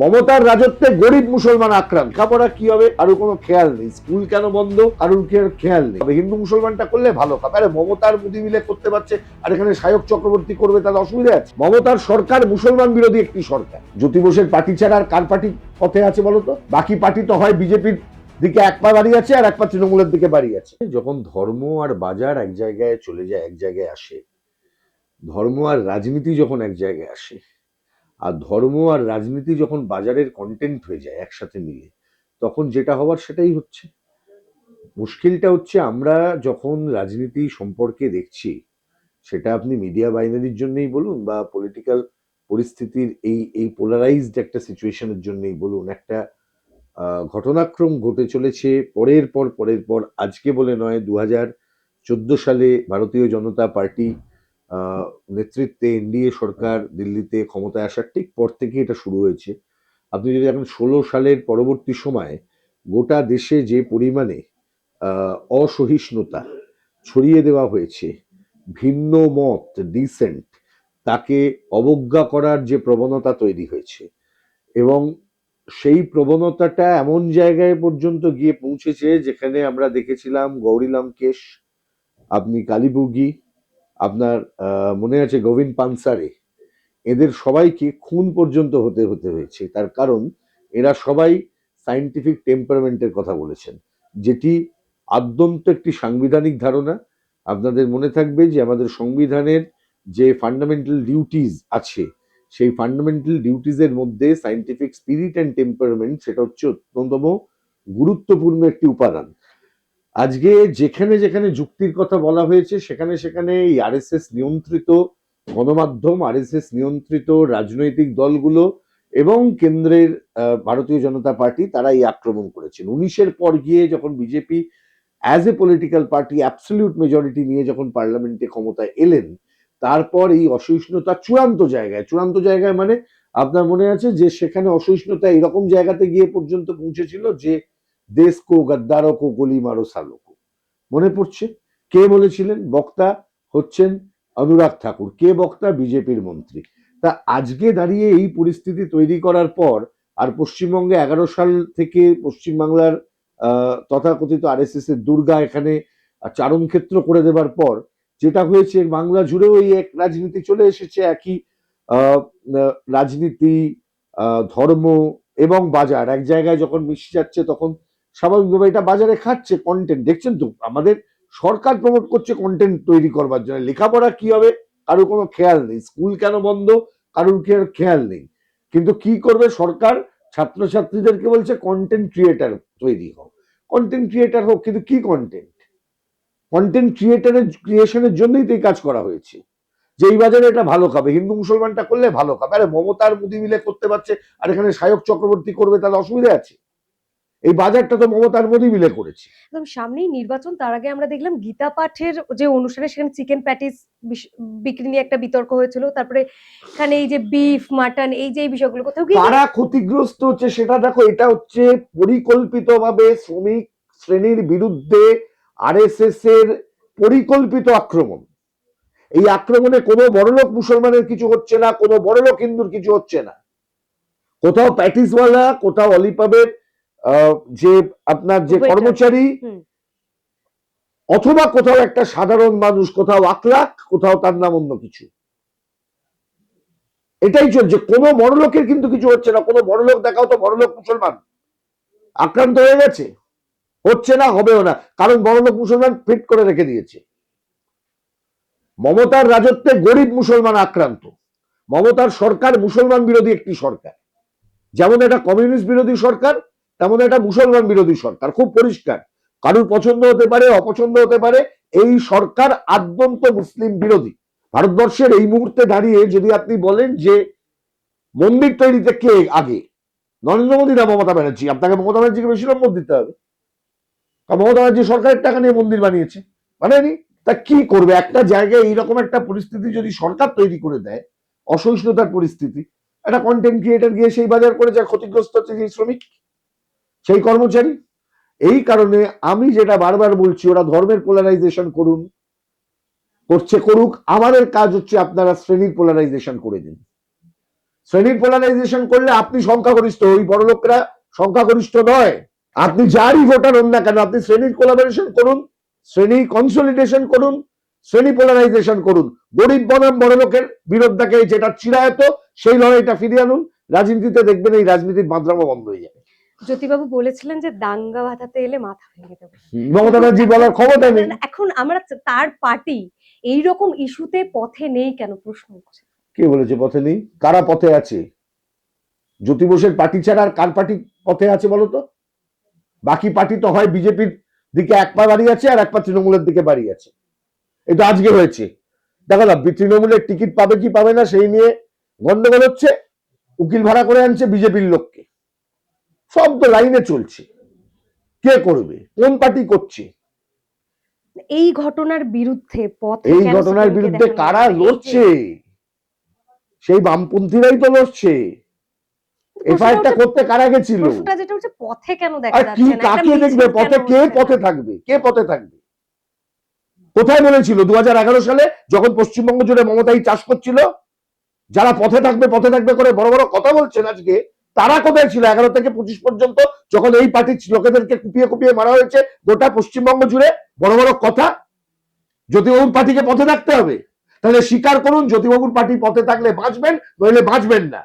মমতার রাজত্বে গরিব মুসলমান আক্রান্ত। লেখাপড়া কি হবে? কারোর কোনো খেয়াল নেই। স্কুল কেন বন্ধ? কারোর কি আর খেয়াল নেই। তবে হিন্দু মুসলমানটা করলে ভালো হবে আরে মমতার মোদী মিলে করতে পারছে, আর এখানে সায়ক চক্রবর্তী করবে, তাহলে অসুবিধা আছে। মমতার সরকার মুসলমান বিরোধী একটি সরকার। জ্যোতি বোসের পার্টি ছাড়া আর কার পার্টি পথে আছে বলতো বাকি পার্টি তো হয় বিজেপির দিকে এক পা বাড়ি আছে, আর এক পা তৃণমূলের দিকে বাড়ি আছে। যখন ধর্ম আর বাজার এক জায়গায় চলে যায়, এক জায়গায় আসে। ধর্ম আর রাজনীতি যখন এক জায়গায় আসে আর ধর্ম আর রাজনীতি যখন বাজারের কন্টেন্ট হয়ে যায় একসাথে মিলে তখন যেটা হওয়ার সেটাই হচ্ছে। মুশকিলটা হচ্ছে আমরা যখন রাজনীতি সম্পর্কে দেখছি, সেটা আপনি মিডিয়া বাইনারির জন্যই বলুন বা পলিটিক্যাল পরিস্থিতির এই এই পোলারাইজড একটা সিচুয়েশনের জন্যই বলুন, একটা ঘটনাক্রম ঘটে চলেছে পরের পর পরের পর, আজকে বলে নয় দু হাজার চোদ্দ সালে ভারতীয় জনতা পার্টি নেতৃত্বে এনডিএ সরকার দিল্লিতে ক্ষমতায় আসার ঠিক পর থেকে এটা শুরু হয়েছে। আপনি যদি এখন ষোলো সালের পরবর্তী সময়ে গোটা দেশে যে পরিমাণে অসহিষ্ণুতা ছড়িয়ে দেওয়া হয়েছে, ভিন্ন মত ডিসেন্ট তাকে অবজ্ঞা করার যে প্রবণতা তৈরি হয়েছে এবং সেই প্রবণতাটা এমন জায়গায় পর্যন্ত গিয়ে পৌঁছেছে যেখানে আমরা দেখেছিলাম গৌরী লঙ্কেশ, আপনি কালীবুগি আপনার মনে আছে গোবিন্দ পানসারে? এদের সবাইকে খুন পর্যন্ত হতে হতে হয়েছে। তার কারণ, এরা সবাই সাইন্টিফিক টেম্পারমেন্টের কথা বলেছেন। যেটি আদ্যন্ত একটি সাংবিধানিক ধারণা। আপনাদের মনে থাকবে যে আমাদের সংবিধানের যে ফান্ডামেন্টাল ডিউটিজ আছে, সেই ফান্ডামেন্টাল ডিউটিজের মধ্যে সাইন্টিফিক স্পিরিট অ্যান্ড টেম্পারমেন্ট সেটা হচ্ছে অত্যন্তম গুরুত্বপূর্ণ একটি উপাদান। আজকে যেখানে যেখানে যুক্তির কথা বলা হয়েছে, সেখানে সেখানে এই আরএসএস নিয়ন্ত্রিত গণমাধ্যম আরএসএস নিয়ন্ত্রিত রাজনৈতিক দলগুলো এবং কেন্দ্রের ভারতীয় জনতা পার্টি, তারা এই আক্রমণ করেছেন। উনিশের পর গিয়ে যখন BJP as a political party absolute majority নিয়ে যখন পার্লামেন্টে ক্ষমতায় এলেন, তারপর এই অসহিষ্ণুতা চূড়ান্ত জায়গায় চূড়ান্ত জায়গায় মানে আপনার মনে আছে যে সেখানে অসহিষ্ণুতা এরকম জায়গাতে গিয়ে পর্যন্ত পৌঁছেছিল যে দেশ কো গদ্দারো কো গলি মারো সালোকো। মনে পড়ছে? কে বলেছিলেন? বক্তা হচ্ছেন অনুরাগ ঠাকুর। কে বক্তা? বিজেপির মন্ত্রী। তা আজকে দাঁড়িয়ে এই পরিস্থিতি তৈরি করার পর আর পশ্চিমবঙ্গে এগারো সাল থেকে পশ্চিমবাংলার তথাকথিত আরএসএস এর দুর্গা এখানে চারণ ক্ষেত্র করে দেবার পর যেটা হয়েছে, বাংলা জুড়েও এই এক রাজনীতি চলে এসেছে, একই রাজনীতি ধর্ম এবং বাজার। এক জায়গায় যখন মিশে যাচ্ছে তখন স্বাভাবিকভাবে এটা বাজারে খাচ্ছে কন্টেন্ট দেখছেন তো, আমাদের সরকার প্রমোট করছে কন্টেন্ট তৈরি করবার জন্য। লেখাপড়া কি হবে? কারোর কোনো খেয়াল নেই। স্কুল কেন বন্ধ? কারোর কি আর খেয়াল নেই। কিন্তু কি করবে সরকার? ছাত্রছাত্রীদেরকে বলছে কন্টেন্ট ক্রিয়েটার তৈরি হোক কন্টেন্ট ক্রিয়েটার হোক, কিন্তু কি কন্টেন্ট কন্টেন্ট ক্রিয়েটারের ক্রিয়েশনের জন্যই তো এই কাজ করা হয়েছে। যে এই বাজারে এটা ভালো খাবে। হিন্দু মুসলমানটা করলে ভালো খাবে। আরে মমতার মোদী মিলে করতে পারছে, আর এখানে সায়ক চক্রবর্তী করবে, তাহলে অসুবিধা আছে। এই বাজারটা তো মমতার মোদী মিলে করেছে। একদম সামনেই নির্বাচন তার আগে আমরা দেখলাম গীতা পাঠের যে অনুষ্ঠানে সেখানে চিকেন প্যাটিস বিক্রি নিয়ে একটা বিতর্ক হয়েছিল তারপরে এখানে এই যে বিফ মাটন এই যে বিষয়গুলো কোথাও কি কারা ক্ষতিগ্রস্ত হচ্ছে সেটা দেখো এটা হচ্ছে পরিকল্পিতভাবে শ্রমিক শ্রেণির বিরুদ্ধে আরএসএস এর পরিকল্পিত আক্রমণ। এই আক্রমণে কোনো বড়লোক মুসলমানের কিছু হচ্ছে না কোনো বড়লোক হিন্দুর কিছু হচ্ছে না। কোথাও প্যাটিসওয়ালা কোথাও অলিপাবের যে আপনার যে কর্মচারী অথবা কোথাও একটা সাধারণ মানুষ কোথাও আকলাক কোথাও তার নাম অন্য কিছু। এটাই চলছে। কোনো বড়লোকের কিন্তু কিছু হচ্ছে না। কোনো বড়লোক দেখাও তো বড়লোক মুসলমান। আক্রান্ত হয়ে গেছে। হচ্ছে না হবেও না। কারণ বড়লোক মুসলমান ফিট করে রেখে দিয়েছে। মমতার রাজত্বে গরিব মুসলমান আক্রান্ত। মমতার সরকার মুসলমান বিরোধী একটি সরকার। যেমন এটা কমিউনিস্ট বিরোধী সরকার তেমন এটা মুসলমান বিরোধী সরকার, খুব পরিষ্কার। কারুর পছন্দ হতে পারে, অপছন্দ হতে পারে, এই সরকার আদ্যন্ত মুসলিম বিরোধী। ভারতবর্ষের এই মুহূর্তে দাঁড়িয়ে যদি আপনি বলেন যে মন্দির তৈরিতে কে আগে? নরেন্দ্র মোদী না মমতা ব্যানার্জি? আপনাকে মমতা ব্যানার্জিকে বেশি নম্বর দিতে হবে। কারণ মমতা ব্যানার্জি সরকারের টাকা নিয়ে মন্দির বানিয়েছে। বানায়নি? তা কি করবে? একটা জায়গায় এইরকম একটা পরিস্থিতি যদি সরকার তৈরি করে দেয়, অসহিষ্ণুতার পরিস্থিতি, একটা কন্টেন্ট ক্রিয়েটার গিয়ে সেই বাজার করে যা ক্ষতিগ্রস্ত হচ্ছে সেই শ্রমিক সেই কর্মচারী। এই কারণে আমি যেটা বারবার বলছি, ওরা ধর্মের পোলারাইজেশন করুন, করছে করুক, আমাদের কাজ হচ্ছে আপনারা শ্রেণির পোলারাইজেশন করে দিন। শ্রেণির পোলারাইজেশন করলে আপনি সংখ্যাগরিষ্ঠ, ওই বড় লোকেরা সংখ্যাগরিষ্ঠ নয়। আপনি যারই ভোটার হন না কেন, আপনি শ্রেণির কোলাবোরেশন করুন, শ্রেণি কনসলিডেশন করুন, শ্রেণি পোলারাইজেশন করুন। গরিব, বনাম বড় লোকের বিরোধটাকে যেটা চিরায়ত, সেই লড়াইটা ফিরিয়ে আনুন। রাজনীতিতে দেখবেন এই রাজনীতির মাদ্রামা বন্ধ হয়ে যাবে। জ্যোতিবাবু বলেছিলেন যে দাঙ্গা বাঁধাতে এলে মাথা ভেঙে দেবে। মমতা ব্যানার্জি বলার ক্ষমতা নেই। এখন আমরা তার পার্টি এই রকম ইস্যুতে পথে নেই কেন প্রশ্ন উঠছে কে বলেছে পথে নেই? কারা পথে আছে? জ্যোতি বোসের পার্টি ছাড়া আর কার পার্টি পথে আছে বলতো বাকি পার্টি তো হয় বিজেপির দিকে এক পা বাড়িয়ে আছে আর এক পা তৃণমূলের দিকে বাড়িয়ে আছে। এটা আজকে হয়েছে। দেখো না তৃণমূলের টিকিট পাবে কি পাবে না সেই নিয়ে গন্ডগোল হচ্ছে। উকিল ভাড়া করে আনছে বিজেপির লোককে। সব তো লাইনে চলছে। কে করবে? কোন পার্টি করছে? এই ঘটনার বিরুদ্ধে পথ এই ঘটনার বিরুদ্ধে কারা লড়ছে? সেই বামপন্থীরাই তো লড়ছে। এফআইআরটা করতে কারা গেছিল? যেটা হচ্ছে পথে কেন দেখা যাচ্ছে না? কাকে দেখবে? পথে কে পথে থাকবে? কে পথে থাকবে? কোথায় বলেছিল? দু হাজার এগারো সালে যখন পশ্চিমবঙ্গ জুড়ে মমতাই চাষ করছিল যারা পথে থাকবে পথে থাকবে করে বড় বড় কথা বলছেন আজকে তারা কোথায় ছিল? এগারো থেকে পঁচিশ পর্যন্ত যখন এই পার্টির লোকেদেরকে কুপিয়ে কুপিয়ে মারা হয়েছে গোটা পশ্চিমবঙ্গ জুড়ে। বড় বড় কথা, জ্যোতিবাবুর পার্টিকে পথে থাকতে হবে। তাহলে স্বীকার করুন, জ্যোতিবাবুর পার্টি পথে থাকলে বাঁচবেন, নইলে বাঁচবেন না।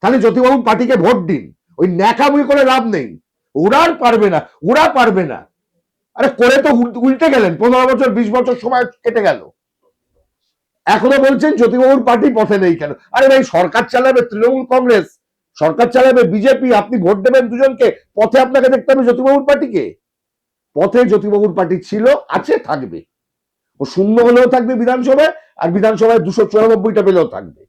তাহলে জ্যোতিবাবুর পার্টিকে ভোট দিন। ওই ন্যাকামুই করে লাভ নেই। ওরা আর পারবে না, ওরা পারবে না। আরে করে তো উল- উল্টে গেলেন, পনেরো বছর, বিশ বছর সময় কেটে গেল। এখনও বলছেন জ্যোতিবাবুর পার্টি পথে নেই কেন? আরে ভাই, সরকার চালাবে, তৃণমূল কংগ্রেস। সরকার চালাবে, বিজেপি, আপনি ভোট দেবেন দুজনকে, পথে আপনাকে দেখতে হবে জ্যোতিবাবুর পার্টিকে। পথে জ্যোতিবাবুর পার্টি ছিল, আছে, থাকবে। ও শূন্য হলেও থাকবে বিধানসভায়, আর বিধানসভায় দুশো চুরানব্বইটা পেলেও থাকবে।